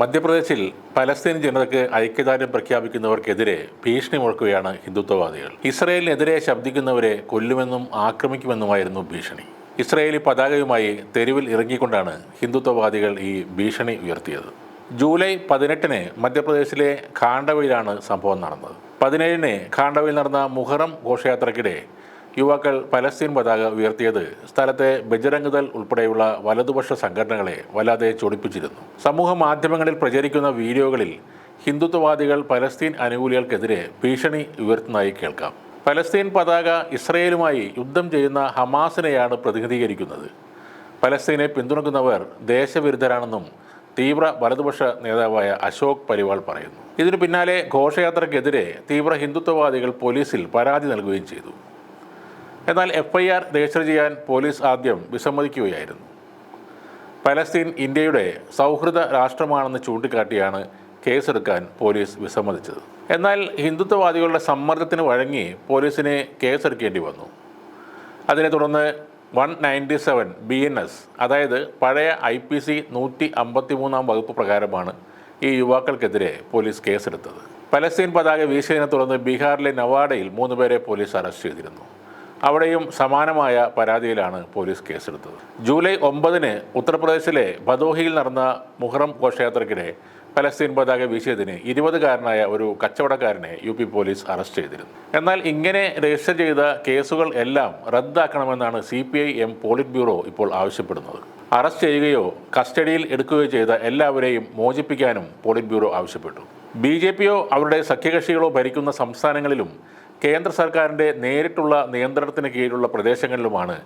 മധ്യപ്രദേശിൽ പലസ്തീൻ ജനതയ്ക്ക് ഐക്യദാർഢ്യം പ്രഖ്യാപിക്കുന്നവർക്കെതിരെ ഭീഷണി മുഴക്കുകയാണ് ഹിന്ദുത്വവാദികൾ. ഇസ്രയേലിനെതിരെ ശബ്ദിക്കുന്നവരെ കൊല്ലുമെന്നും ആക്രമിക്കുമെന്നുമായിരുന്നു ഭീഷണി. ഇസ്രയേലി പതാകയുമായി തെരുവിൽ ഇറങ്ങിക്കൊണ്ടാണ് ഹിന്ദുത്വവാദികൾ ഈ ഭീഷണി ഉയർത്തിയത്. ജൂലൈ പതിനെട്ടിന് മധ്യപ്രദേശിലെ ഖാണ്ഡവയിലാണ് സംഭവം നടന്നത്. പതിനേഴിന് ഖാണ്ഡവയിൽ നടന്ന മുഹറം ഘോഷയാത്രയ്ക്കിടെ യുവാക്കൾ പലസ്തീൻ പതാക ഉയർത്തിയത് സ്ഥലത്തെ ബജരംഗ് ഉൾപ്പെടെയുള്ള വലതുപക്ഷ സംഘടനകളെ വല്ലാതെ ചൊടിപ്പിച്ചിരുന്നു. സമൂഹ മാധ്യമങ്ങളിൽ പ്രചരിക്കുന്ന വീഡിയോകളിൽ ഹിന്ദുത്വവാദികൾ പലസ്തീൻ അനുകൂലികൾക്കെതിരെ ഭീഷണി ഉയർത്തുന്നതായി കേൾക്കാം. പലസ്തീൻ പതാക ഇസ്രയേലുമായി യുദ്ധം ചെയ്യുന്ന ഹമാസിനെയാണ് പ്രതിനിധീകരിക്കുന്നത്. പലസ്തീനെ പിന്തുണക്കുന്നവർ ദേശവിരുദ്ധരാണെന്നും തീവ്ര വലതുപക്ഷ നേതാവായ അശോക് പരിവാൾ പറയുന്നു. ഇതിനു പിന്നാലെ ഘോഷയാത്രയ്ക്കെതിരെ തീവ്ര ഹിന്ദുത്വവാദികൾ പോലീസിൽ പരാതി നൽകുകയും ചെയ്തു. എന്നാൽ എഫ് ഐ ആർ രജിസ്റ്റർ ചെയ്യാൻ പോലീസ് ആദ്യം വിസമ്മതിക്കുകയായിരുന്നു. പലസ്തീൻ ഇന്ത്യയുടെ സൗഹൃദ രാഷ്ട്രമാണെന്ന് ചൂണ്ടിക്കാട്ടിയാണ് കേസെടുക്കാൻ പോലീസ് വിസമ്മതിച്ചത്. എന്നാൽ ഹിന്ദുത്വവാദികളുടെ സമ്മർദ്ദത്തിന് വഴങ്ങി പോലീസിന് കേസെടുക്കേണ്ടി വന്നു. അതിനെ തുടർന്ന് one ninety seven B N S അതായത് പഴയ ഐ പി സി നൂറ്റി അമ്പത്തി മൂന്നാം വകുപ്പ് പ്രകാരമാണ് ഈ യുവാക്കൾക്കെതിരെ പോലീസ് കേസെടുത്തത്. പലസ്തീൻ പതാക വീശിയതിനെ തുടർന്ന് ബീഹാറിലെ നവാഡയിൽ മൂന്ന് പേരെ പോലീസ് അറസ്റ്റ് ചെയ്തിരുന്നു. അവിടെയും സമാനമായ പരാതിയിലാണ് പോലീസ് കേസെടുത്തത്. ജൂലൈ ഒമ്പതിന് ഉത്തർപ്രദേശിലെ ഭദോഹിയിൽ നടന്ന മുഹറം ഘോഷയാത്രയ്ക്കിടെ പലസ്തീൻ പതാക വീശിയതിന് ഇരുപതുകാരനായ ഒരു കച്ചവടക്കാരനെ യു പി പോലീസ് അറസ്റ്റ് ചെയ്തിരുന്നു. എന്നാൽ ഇങ്ങനെ രജിസ്റ്റർ ചെയ്ത കേസുകൾ എല്ലാം റദ്ദാക്കണമെന്നാണ് C P I M polit bureau ഇപ്പോൾ ആവശ്യപ്പെടുന്നത്. അറസ്റ്റ് ചെയ്യുകയോ കസ്റ്റഡിയിൽ എടുക്കുകയോ ചെയ്ത എല്ലാവരെയും മോചിപ്പിക്കാനും പോളിറ്റ് ബ്യൂറോ ആവശ്യപ്പെട്ടു. ബി ജെ പിയോ അവരുടെ സഖ്യകക്ഷികളോ ഭരിക്കുന്ന സംസ്ഥാനങ്ങളിലും കേന്ദ്ര സർക്കാരിന്റെ നേരിട്ടുള്ള നിയന്ത്രണത്തിന് കീഴിലുള്ള പ്രദേശങ്ങളിലുമാണ്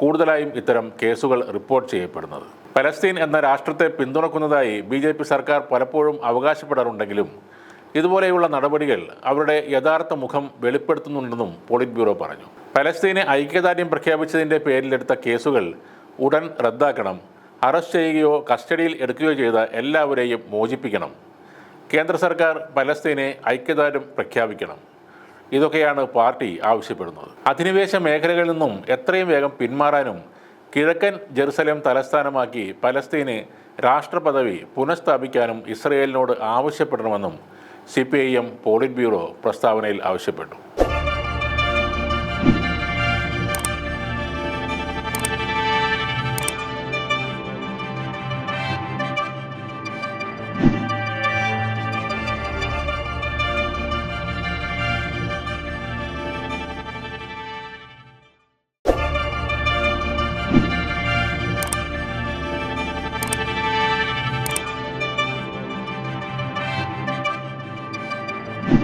കൂടുതലായും ഇത്തരം കേസുകൾ റിപ്പോർട്ട് ചെയ്യപ്പെടുന്നത്. പലസ്തീൻ എന്ന രാഷ്ട്രത്തെ പിന്തുണക്കുന്നതായി ബി ജെ പി സർക്കാർ പലപ്പോഴും അവകാശപ്പെടാറുണ്ടെങ്കിലും ഇതുപോലെയുള്ള നടപടികൾ അവരുടെ യഥാർത്ഥ മുഖം വെളിപ്പെടുത്തുന്നുണ്ടെന്നും പോളിറ്റ് ബ്യൂറോ പറഞ്ഞു. പലസ്തീനെ ഐക്യദാർഢ്യം പ്രഖ്യാപിച്ചതിന്റെ പേരിലെടുത്ത കേസുകൾ ഉടൻ റദ്ദാക്കണം അറസ്റ്റ് ചെയ്യുകയോ കസ്റ്റഡിയിൽ എടുക്കുകയോ ചെയ്ത എല്ലാവരെയും മോചിപ്പിക്കണം. കേന്ദ്ര സർക്കാർ പലസ്തീനെ ഐക്യദാർഢ്യം പ്രഖ്യാപിക്കണം. ഇതൊക്കെയാണ് പാർട്ടി ആവശ്യപ്പെടുന്നത്. അധിനിവേശ മേഖലകളിൽ നിന്നും എത്രയും വേഗം പിന്മാറാനും കിഴക്കൻ ജെറുസലേം തലസ്ഥാനമാക്കി പലസ്തീന് രാഷ്ട്രപദവി പുനഃസ്ഥാപിക്കാനും ഇസ്രയേലിനോട് ആവശ്യപ്പെടണമെന്നും C P I M polit bureau പ്രസ്താവനയിൽ ആവശ്യപ്പെട്ടു.